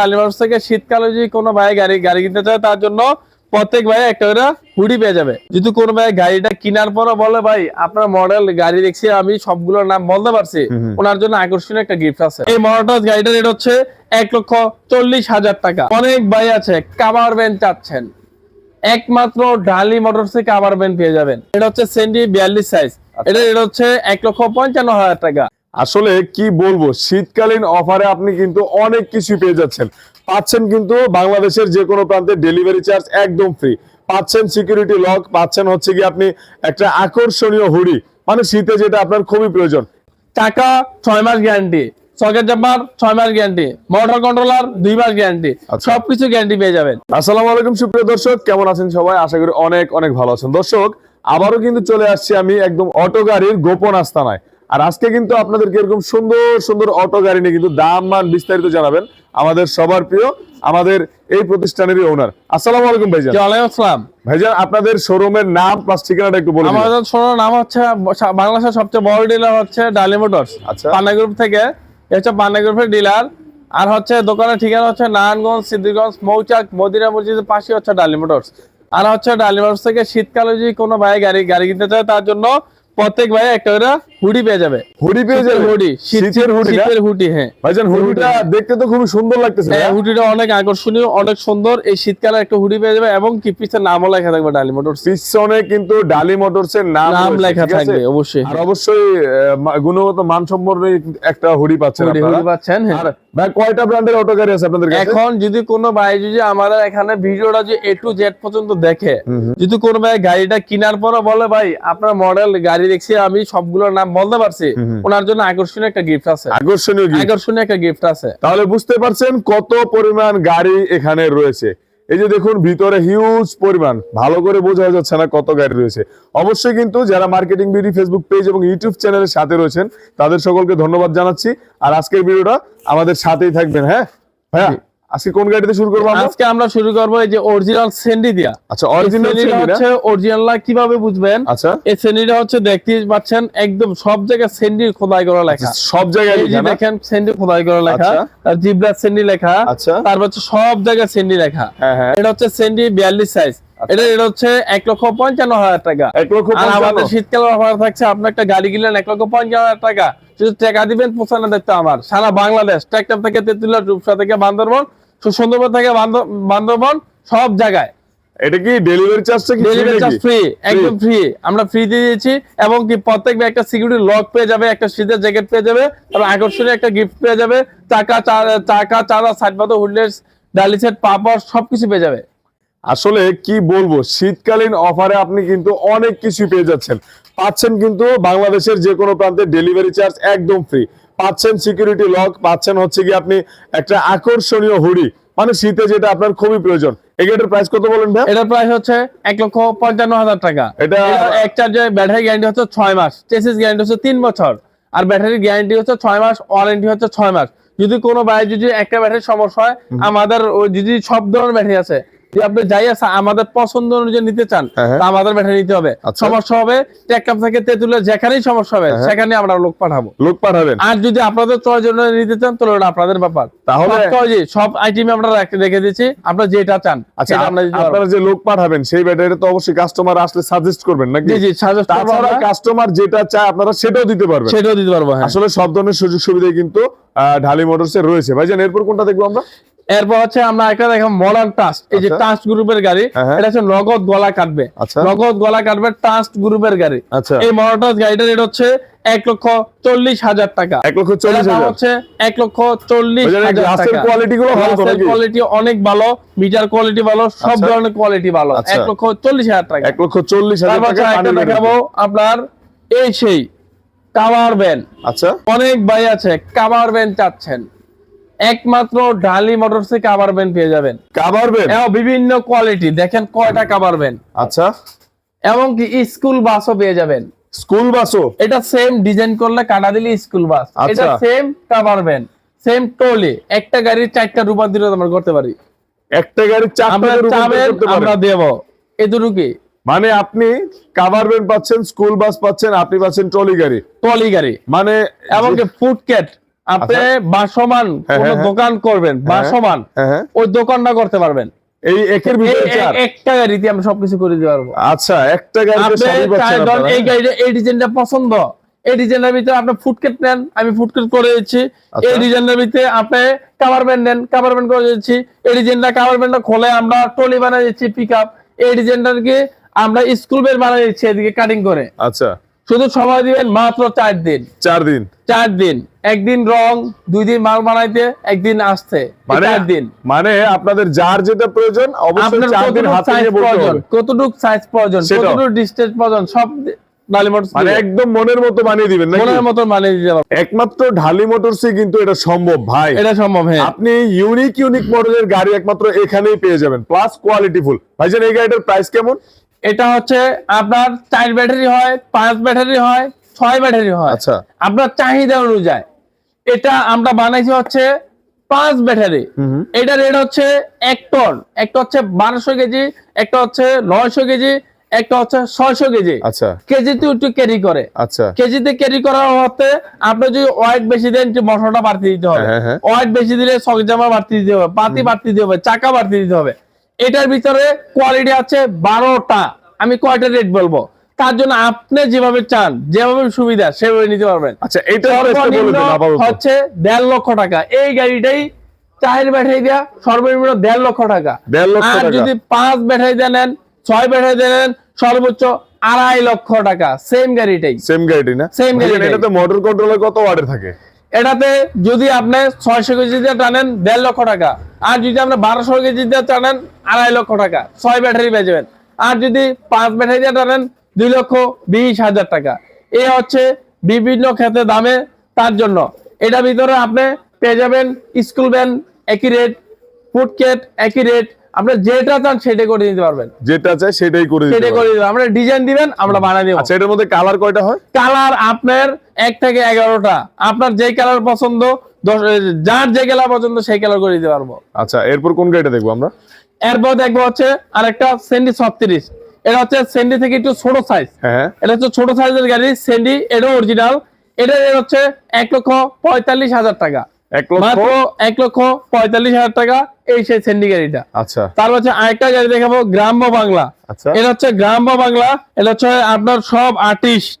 আলিমার্স থেকে শীতকালে যদি কোনো ভাই গাড়ি গাড়ি কিনতে চায় তার জন্য প্রত্যেক ভাই একটা করে হুডি পেয়ে যাবে। যদি কোনো ভাই গাড়িটা কেনার পরে বলে ভাই আপনার মডেল গাড়ি দেখছি আমি সবগুলোর নাম বলতে পারছি। ওনার জন্য আকর্ষণীয় একটা গিফট আছে। এই মডেলটা গাড়িটার রেট হচ্ছে এক লক্ষ চল্লিশ হাজার টাকা। অনেক ভাই আছে কাভার ভ্যান চাচ্ছেন। একমাত্র ডালি মোটরস থেকে কাভার ভ্যান পেয়ে যাবেন। এটা হচ্ছে সেন্ডি বিয়াল্লিশ সাইজ এটা এটা হচ্ছে এক লক্ষ পঞ্চান্ন হাজার টাকা। আসলে কি বলব শীতকালীন অফারে আপনি কিন্তু অনেক কিছু পেয়ে যাচ্ছেন। পাচ্ছেন কিন্তু বাংলাদেশের যে কোনো প্রান্তে ডেলিভারি চার্জ একদম ফ্রি পাচ্ছেন সিকিউরিটি লক পাচ্ছেন হচ্ছে কি আপনি একটা আকর্ষণীয় হুডি। মানে শীতে যেটা আপনার খুবই প্রয়োজন। টাকা ছয় মাস গ্যারান্টি সকেট জাম্পার ছয় মাস গ্যারান্টি মোটর কন্ট্রোলার দুই মাস গ্যারান্টি আচ্ছা। সবকিছু গ্যারান্টি পেয়ে যাবেন। আসসালামু আলাইকুম সুপ্রিয় দর্শক কেমন আছেন সবাই? আশা করি অনেক অনেক ভালো আছেন। দর্শক আবারও কিন্তু চলে আসছি আমি একদম অটো গাড়ির গোপন আস্তানায়। আর আজকে কিন্তু আপনাদেরকে এরকম সুন্দর সুন্দর অটো গাড়ি নিয়ে কিন্তু দাম মান বিস্তারিত জানাবেন আমাদের সবার প্রিয় আমাদের এই প্রতিষ্ঠানেরই ওনার আসসালামু আলাইকুম ভাইজান। ওয়ালাইকুম আসসালাম। ভাইজান আপনাদের শোরুমের নাম প্লাস ঠিকানাটা একটু বলে দিন আমাদের শোনার নাম হচ্ছে বাংলাদেশের সবচেয়ে বড় ডিলার হচ্ছে ডালি মোটরস আচ্ছা। পান্না গ্রুপ থেকে। এ হচ্ছে পান্না গ্রুপের ডিলার আর হচ্ছে দোকানের ঠিকানা হচ্ছে নারায়ণগঞ্জ সিদ্ধিরগঞ্জ মৌচাক মদিনা মসজিদের পাশে হচ্ছে ডালি মোটরস আর হচ্ছে ডালি মোটরস থেকে শীতকালে যদি কোনো ভাই গাড়ি গাড়ি কিনতে চায় তার জন্য প্রত্যেক ভাই একটা করে হুডি পেয়ে যাবে। হুডি পেয়ে যাবে? হুডি শীতের হুডি শীতের হুডি হ্যাঁ। ভাইজান হুডিটা দেখতে তো খুবই সুন্দর লাগতেছে হ্যাঁ, হুডিটা অনেক আকর্ষণীয় অনেক সুন্দর। এই শীতকালে একটা হুডি পেয়ে যাবে এবং কি পিছের নামও লেখা থাকবে ডালি মোটরস পিছনে কিন্তু ডালি মোটরস এর নাম নাম লেখা থাকবে অবশ্যই। আর অবশ্যই গুণগত মানসম্পন্ন একটা হুডি পাচ্ছেন আপনারা। হুডি পাচ্ছেন হ্যাঁ। ভাই কয়টা ব্র্যান্ডের অটো গাড়ি আছে আপনাদের কাছে? এখন যদি কোনো ভাই যদি আমাদের এখানে ভিডিওটা যে এ টু জেড পর্যন্ত দেখে যদি কোনো ভাই গাড়িটা কেনার পর বলে ভাই আপনার মডেল গাড়ি দেখছি আমি সবগুলোর নাম বলতে পারছি। ওনার জন্য আকর্ষণীয় একটা গিফট আছে। আকর্ষণীয়। আকর্ষণীয় একটা গিফট আছে। তাহলে বুঝতে পারছেন কত পরিমাণ গাড়ি এখানে রয়েছে। এই যে দেখুন ভিতরে হিউজ পরিমাণ। ভালো করে বোঝা যাচ্ছে না কত গাড়ি রয়েছে। অবশ্যই কিন্তু যারা মার্কেটিং বিডি ফেসবুক পেজ এবং ইউটিউব চ্যানেলের সাথে রয়েছেন তাদের সকলকে ধন্যবাদ জানাচ্ছি। আর আজকের ভিডিওটা আমাদের সাথেই থাকবেন হ্যাঁ? ভাইয়া? আজকে কোন গাড়িতে শুরু করব আজকে আমরা শুরু করব এই যে অরিজিনাল সেন্ডি দিয়া। আচ্ছা অরিজিনাল হচ্ছে অরিজিনাল কীভাবে বুঝবেন? আচ্ছা। এই সেন্ডিটা হচ্ছে দেখতে পাচ্ছেন একদম সব জায়গায় সেন্ডি খোদাই করা লেখা। সব জায়গায়? দেখেন সেন্ডি খোদাই করা লেখা আচ্ছা। আর জিব্রা সেন্ডি লেখা আচ্ছা। তারপর হচ্ছে সব জায়গায় সেন্ডি লেখা। হ্যাঁ হ্যাঁ। এটা হচ্ছে সেন্ডি বিয়াল্লিশ সাইজ এটা এটা হচ্ছে এক লক্ষ পঞ্চান্ন হাজার টাকা। এক লক্ষ আর আমাদের শীতকাল অফার থাকছে আপনি একটা গাড়ি কিনলেন এক লক্ষ পঞ্চান্ন হাজার টাকা। শুধু টাকা দিবেন পোষানো দেখতে আমার। সারা বাংলাদেশ ট্রাক্টর থেকে তেতুলিয়া রূপসা থেকে বান্দরবন সুন্দরবন থেকে বান্দ- বান্দরবন সব জায়গায়। এটা কি ডেলিভারি চার্জটা কি ডেলিভারি চার্জ ফ্রি একদম ফ্রি আমরা ফ্রি দিয়ে দিয়েছি এবং কি প্রত্যেক একটা সিকিউরিটি লক পেয়ে যাবে একটা শীতের জ্যাকেট পেয়ে যাবে এবং আকর্ষণীয় একটা গিফট পেয়ে যাবে টাকা টাকা চারা সাইড পাতো হুডলেস ডালি সেট পাপড় সবকিছু পেয়ে যাবে। আসলে কি বলব শীতকালীন অফারে আপনি কিন্তু অনেক কিছু পেয়ে যাচ্ছেন। পাচ্ছেন কিন্তু বাংলাদেশের যে কোনো প্রান্তে ডেলিভারি চার্জ একদম ফ্রি পাচ্ছেন সিকিউরিটি লক পাচ্ছেন হচ্ছে কি আপনি একটা আকর্ষণীয় হুডি। মানে শীতে যেটা আপনার খুবই প্রয়োজন। এটার প্রাইস কত বলেন ভাই? এটার প্রাইস হচ্ছে এক লক্ষ পঞ্চান্ন হাজার টাকা। এটা- এটা এক চার্জে ব্যাটারি গ্যারান্টি হচ্ছে ছয় মাস। চেসিস গ্যারান্টি হচ্ছে তিন বছর। আর ব্যাটারি গ্যারান্টি হচ্ছে ছয় মাস ওয়ারেন্টি হচ্ছে ছয় মাস। যদি কোনো যদি একটা সমস্যা হয় আমাদের ওই যদি সব ধরনের ব্যাটারি আছে আপনি যাই আছে আমাদের পছন্দ অনুযায়ী নিতে চান হ্যাঁ, হ্যাঁ। আমাদের ব্যাটারি নিতে হবে। আচ্ছা। সমস্যা হবে টেকআপ থেকে তেতুলে যেখানেই সমস্যা হবে সেখানে আমরা লোক পাঠাবো। লোক পাঠাবেন। আর যদি আপনাদের চয়েস অনুযায়ী নিতে চান তাহলে ওটা আপনাদের ব্যাপার। তাহলে- সব সব আইটেম আমরা রেখে দিচ্ছি। আপনারা যেটা চান আচ্ছা আপনারা যে লোক পাঠাবেন সেই ব্যাটারি তো অবশ্যই কাস্টমার আসলে সাজেস্ট করবেন নাকি? জি জি করব তাছাড়া। কাস্টমার যেটা চায় আপনারা সেটাও দিতে পারবেন। সেটাও দিতে পারব হ্যাঁ। আসলে সব ধরনের সুযোগ সুবিধাই কিন্তু ঢালি মোটরস রয়েছে। ভাইজান এরপর কোনটা দেখব আমরা? এরপর হচ্ছে আমরা একটা দেখলাম মডার্ন টাস্ট এই যে আচ্ছা। টাস্ট গ্রুপের গাড়ি হ্যাঁ, হ্যাঁ। এটা হচ্ছে নগদ গলা কাটবে। আচ্ছা। নগদ গলা কাটবে টাস্ট গ্রুপের গাড়ি। আচ্ছা। এই মডার্ন টাস্ট গাড়িটার রেট হচ্ছে এক লক্ষ চল্লিশ হাজার টাকা। এক লক্ষ চল্লিশ হচ্ছে এক লক্ষ চল্লিশ quality গুলো? কোয়ালিটি অনেক ভালো মিটার কোয়ালিটি ভালো সব আচ্ছা। ধরনের কোয়ালিটি ভালো। আচ্ছা। এক লক্ষ চল্লিশ হাজার টাকা। এক লক্ষ চল্লিশ হাজার দেখাবো আপনার এই সেই কাভার ভ্যান আচ্ছা। অনেক ভাই আছে কাভার ভ্যান চাচ্ছেন। একমাত্র ডালি মোটরস থেকে কাভার ভ্যান পেয়ে যাবেন। কাভার বেন এবং বিভিন্ন কোয়ালিটি দেখেন কয়টা কাভার ভ্যান আচ্ছা। এবং কি স্কুল বাসও পেয়ে যাবেন। স্কুল বাসও এটা সেম ডিজাইন করলে কাটা দিলে স্কুল বাস। এটা same cover van same trolley একটা গাড়ির চারটা রূপান্তরিত আমরা করতে পারি। একটা গাড়ি আমরা চারটা চাবেন করতে পারি আমরা দেব। এতটুকুই মানে আপনি কাভার বেন পাচ্ছেন স্কুল বাস পাচ্ছেন আপনি পাচ্ছেন ট্রলি গাড়ি। টলি গাড়ি। মানে এবং কি ফুড ক্যাট আপনি বাসমান হ্যাঁ, কোন হ্যাঁ, হ্যাঁ। দোকান করবেন বাসমান হ্যাঁ হ্যাঁ। ওই দোকানটা করতে পারবেন। এই একের ভিতরে চার। একটা গাড়িতে আমরা সবকিছু করে দিতে পারব। আচ্ছা একটা গাড়িতে সবই পাচ্ছেন এই হ্যাঁ? গাড়িটা এই ডিজাইনটা পছন্দ এই ডিজাইনের ভিতরে আপনি ফুটকেট নেন আমি ফুটকেট করে দিচ্ছি। আচ্ছা। এই ডিজাইনের ভিতরে আপনি কাভার ব্যান্ড নেন কাভার ব্যান্ড করে দিচ্ছি। এই ডিজাইনটা কাভার ব্যান্ডটা খোলে আমরা টলি বানিয়ে দিচ্ছি পিক আপ এই ডিজাইনটাকে আমরা স্কুল বেল বানিয়ে দিচ্ছি এদিকে কাটিং করে। আচ্ছা। শুধু সময় দিবেন মাত্র চার দিন। চার দিন। চার দিন। একদিন রং দুই দিন মাল বানাইতে একদিন আসতে। মানে চার দিন। মানে আপনাদের যার যেটা প্রয়োজন অবশ্যই চার দিন কতটুকু হাতে সাইজ নিয়ে প্রয়োজন কতটুকু সাইজ প্রয়োজন কতটুকু ডিস্টেন্স প্রয়োজন সব মানে একদম মনের মতো বানিয়ে দিবেন মনের মতো মানিয়ে দিতে পারব একমাত্র ঢালি মোটরসে কিন্তু এটা সম্ভব ভাই। এটা সম্ভব হ্যাঁ। আপনি ইউনিক ইউনিক মডেলের গাড়ি একমাত্র এখানেই পেয়ে যাবেন প্লাস কোয়ালিটি ফুল ভাইজান এই গাড়িটার প্রাইস কেমন? এটা হচ্ছে আপনার চার ব্যাটারি হয় পাঁচ ব্যাটারি হয় ছয় ব্যাটারি হয়। আচ্ছা। আপনার চাহিদা অনুযায়ী। এটা আমরা বানাইছি হচ্ছে পাঁচ ব্যাটারি। এটা রেট হচ্ছে এক টন। একটা হচ্ছে বারোশো কেজি একটা হচ্ছে নয়শো কেজি একটা হচ্ছে ছয়শো কেজি। আচ্ছা। কেজিতে একটু ক্যারি করে। আচ্ছা। কেজিতে ক্যারি করার হতে আপনি যদি ওয়েট বেশি দেন একটু মশলাটা বাড়তি দিতে হবে। হ্যাঁ, হ্যাঁ। ওয়েট বেশি দিলে সক জামা বাড়তি দিতে হবে পাতি বাড়তি দিতে হবে চাকা বাড়তি দিতে হবে। এটার ভিতরে কোয়ালিটি আছে বারোটা। আমি কয়টা রেট বলব? তার জন্য আপনি যেভাবে চান যেভাবে সুবিধা সেভাবে নিতে পারবেন। আচ্ছা দিন আপাতত। হচ্ছে দেড় লক্ষ টাকা। এই গাড়িটাই চার ব্যাটারি দেওয়া সর্বনিম্ন দেড় লক্ষ টাকা। দেড় লক্ষ আর টাকা। যদি পাঁচ ব্যাটারি দিয়ে নেন ছয় ব্যাটারি দিয়ে নেন সর্বোচ্চ আড়াই লক্ষ টাকা। সেম গাড়িটাই। সেম গাড়ি না? ভাইজান, গাড়িটাই। এটাতে মোটর কন্ট্রোলার কত ওয়াটের থাকে? এটাতে যদি আপনি ছয়শো কেজি দিয়ে টানেন, দেড় লক্ষ টাকা। আর যদি আপনি বারোশো কেজি দিয়ে টানেন, আড়াই লক্ষ টাকা। ছয় ব্যাটারি বেচবেন। আর যদি পাঁচ ব্যাটারি দিয়ে টানেন, দুই লক্ষ বিশ হাজার টাকা। এ হচ্ছে বিভিন্ন ক্ষেত্রে দামে তার জন্য। এটার ভিতরে আপনি পেয়ে যাবেন স্কুল ব্যান একই রেট ফুডকেট একই রেট আপনি যেটা চান সেটা করে দিতে পারবেন। যেটা চাই সেটাই করে দিতে সেটা করে আমরা ডিজাইন দিবেন আমরা বানিয়ে দেবো। আচ্ছা এটার মধ্যে কালার কয়টা হয়? কালার আপনার এক থেকে এগারোটা। আপনার যে কালার পছন্দ যার যে কালার পছন্দ সেই কালার করে দিতে পারব। আচ্ছা এরপর কোন গাড়িটা দেখব আমরা? এরপর দেখব হচ্ছে আরেকটা সেন্ডি ছত্রিশ। এটা হচ্ছে সেন্ডি থেকে একটু ছোট সাইজ হ্যাঁ এটা হচ্ছে ছোট সাইজের গাড়ি সেন্ডি এটা অরিজিনাল এটা হচ্ছে এক লক্ষ পঁয়তাল্লিশ হাজার টাকা। এক লক্ষ? এক লক্ষ পঁয়তাল্লিশ হাজার টাকা। এই সেই সেন্ডি গাড়িটা। আচ্ছা। তারপর হচ্ছে আরেকটা গাড়ি দেখাবো গ্রাম্য বাংলা। আচ্ছা। এটা হচ্ছে গ্রাম্য বাংলা এটা হচ্ছে আপনার সব আর্টিস্ট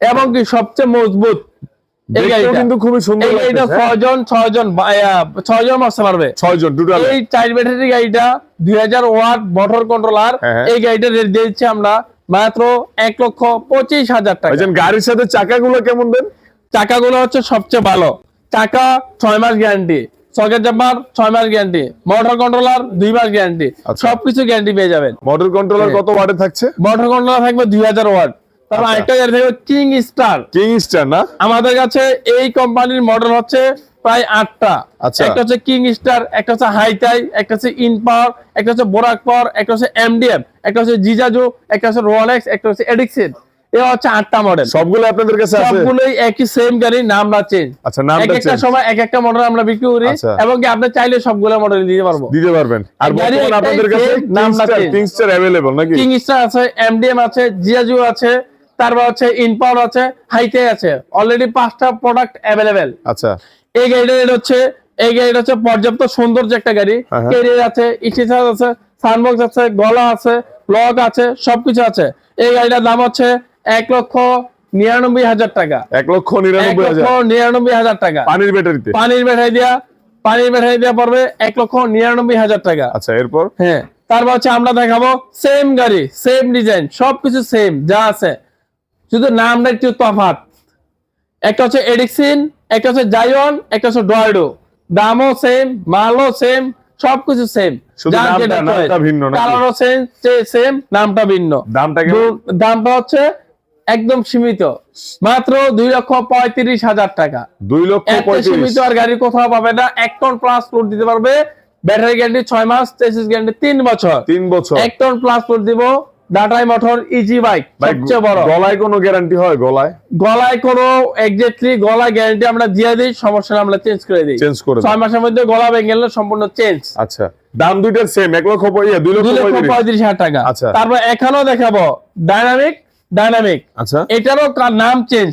এবং কি সবচেয়ে মজবুত এই গাড়িটা। কিন্তু খুবই সুন্দর এই গাড়িটা লাগতেছে? ছয়জন ছয়জন বা- ছয়জন বসতে পারবে। ছয়জন টোটাল এই চার ব্যাটারি গাড়িটা দুই হাজার ওয়াট মোটর কন্ট্রোলার হ্যাঁ, হ্যাঁ। এই গাড়িটা রেট দিয়েছি আমরা মাত্র এক লক্ষ পঁচিশ হাজার টাকা। গাড়ির সাথে চাকাগুলো কেমন দেন? চাকাগুলো হচ্ছে সবচেয়ে ভালো। চাকা ছয় মাস গ্যারান্টি সকেট জাম্পার ছয় মাস গ্যারান্টি মোটর কন্ট্রোলার দুই মাস গ্যারান্টি আচ্ছা। সবকিছু গ্যারান্টি পেয়ে যাবেন। মোটর কন্ট্রোলার কত ওয়াটে থাকছে? মোটর কন্ট্রোলার থাকবে দুই হাজার ওয়াট তারপর আচ্ছা। আরেকটা গাড়ি থাকবে কিং স্টার কিং স্টার না? আমাদের কাছে এই কোম্পানির মডেল হচ্ছে প্রায় আটটা। আচ্ছা। একটা হচ্ছে কিং স্টার একটা হচ্ছে হাইটাই একটা হচ্ছে ইন পাওয়ার একটা হচ্ছে বোরাক পাওয়ার একটা হচ্ছে এমডিএম একটা হচ্ছে জিজাজু একটা হচ্ছে রোলেক্স একটা হচ্ছে এডিক্সিন এ হচ্ছে আটটা মডেল সবগুলো আপনাদের কাছে আছে? সবগুলোই একই সেম গাড়ি নামটা চেঞ্জ আচ্ছা এক একটা সময় এক একটা মডেল আমরা বিক্রি করি আচ্ছা। এবং কি আপনি চাইলে সবগুলো মডেল দিতে পারব। দিতে পারবেন। আর বর্তমানে আপনাদের কাছে নামটা change। কিং নাকি? কিং আছে এমডিএম আছে জিয়াজু আছে তারপর হচ্ছে ইনপাওয়ার আছে হাইটে আছে। অলরেডি পাঁচটা প্রোডাক্ট অ্যাভেলেবেল আচ্ছা। এই গাড়িটা হচ্ছে এই গাড়িটা হচ্ছে পর্যাপ্ত সৌন্দর্য একটা গাড়ি। হ্যাঁ, হ্যাঁ। আছে ইটিসার আছে সানবক্স আছে গলা আছে লক আছে সবকিছু আছে। এই গাড়িটার দাম হচ্ছে এক লক্ষ নিরানব্বই হাজার টাকা। এক লক্ষ নিরানব্বই নিরানব্বই হাজার টাকা। পানির ব্যাটারিতে? পানির ব্যাটারি দিয়া পানির ব্যাটারি দিয়া পড়বে এক লক্ষ নিরানব্বই হাজার টাকা। আচ্ছা এরপর? হ্যাঁ তারপর হচ্ছে আমরা দেখাবো সেম গাড়ি সেম ডিজাইন সবকিছু সেম যা আছে। শুধু নামটা একটু তফাৎ। একটা হচ্ছে এডিক্সিন একটা হচ্ছে জাইওন একটা হচ্ছে ডয়েডো দামও সেম মালও সেম সবকিছু সেম কালারও সেম সেম নামটা ভিন্ন দামটা দামটা হচ্ছে একদম সীমিত। মাত্র দুই লক্ষ পঁয়ত্রিশ হাজার টাকা। দুই লক্ষ সীমিত আর গাড়ি কোথাও পাবে না। এক টন প্লাস লোড দিতে পারবে। ব্যাটারি গ্যারান্টি ছয় মাস চেসিস গ্যারান্টি তিন বছর। তিন বছর। এক টন প্লাস লোড দিব। ডাটাই মোটর ইজি বাইক সবচেয়ে বড়। গলায় কোনো গ্যারান্টি হয়? গলায়? গলায় কোনো এক্স্যাক্টলি গলা গ্যারান্টি আমরা দিয়ে দিই সমস্যা আমরা চেঞ্জ করে দিই। চেঞ্জ করে ছয় মাসের মধ্যে গলা ভেঙে গেলে সম্পূর্ণ চেঞ্জ আচ্ছা। দাম দুইটার সেম এক লক্ষ পঁয়ত্রিশ হাজার টাকা। আচ্ছা। তারপর এখানেও দেখাবো। ডাইনামিক ডাইনামিক আচ্ছা। এটারও নাম চেঞ্জ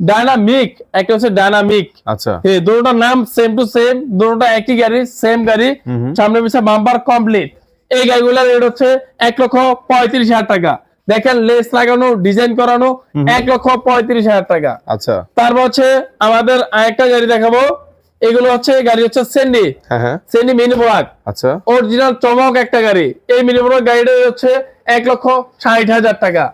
ডায়নামিক একটা হচ্ছে ডায়নামিক আচ্ছা। এই দুটোটার নাম সেম টু সেম দুটোটা একই গাড়ি সেম গাড়ি। সামনে পিছনে বাম্পার কমপ্লিট এই গাড়িগুলোর রেট হচ্ছে এক লক্ষ পঁয়ত্রিশ হাজার টাকা। দেখেন লেস লাগানো ডিজাইন করানো এক লক্ষ পঁয়ত্রিশ হাজার টাকা। আচ্ছা। তারপর হচ্ছে আমাদের আরেকটা গাড়ি দেখাবো। এগুলো হচ্ছে গাড়ি হচ্ছে সেন্ডি হ্যাঁ হ্যাঁ। সেন্ডি মিনি ব্রাক আচ্ছা। অরিজিনাল চমক একটা গাড়ি। এই মিনি ব্রাক গাড়িটা হচ্ছে এক লক্ষ ষাট হাজার টাকা।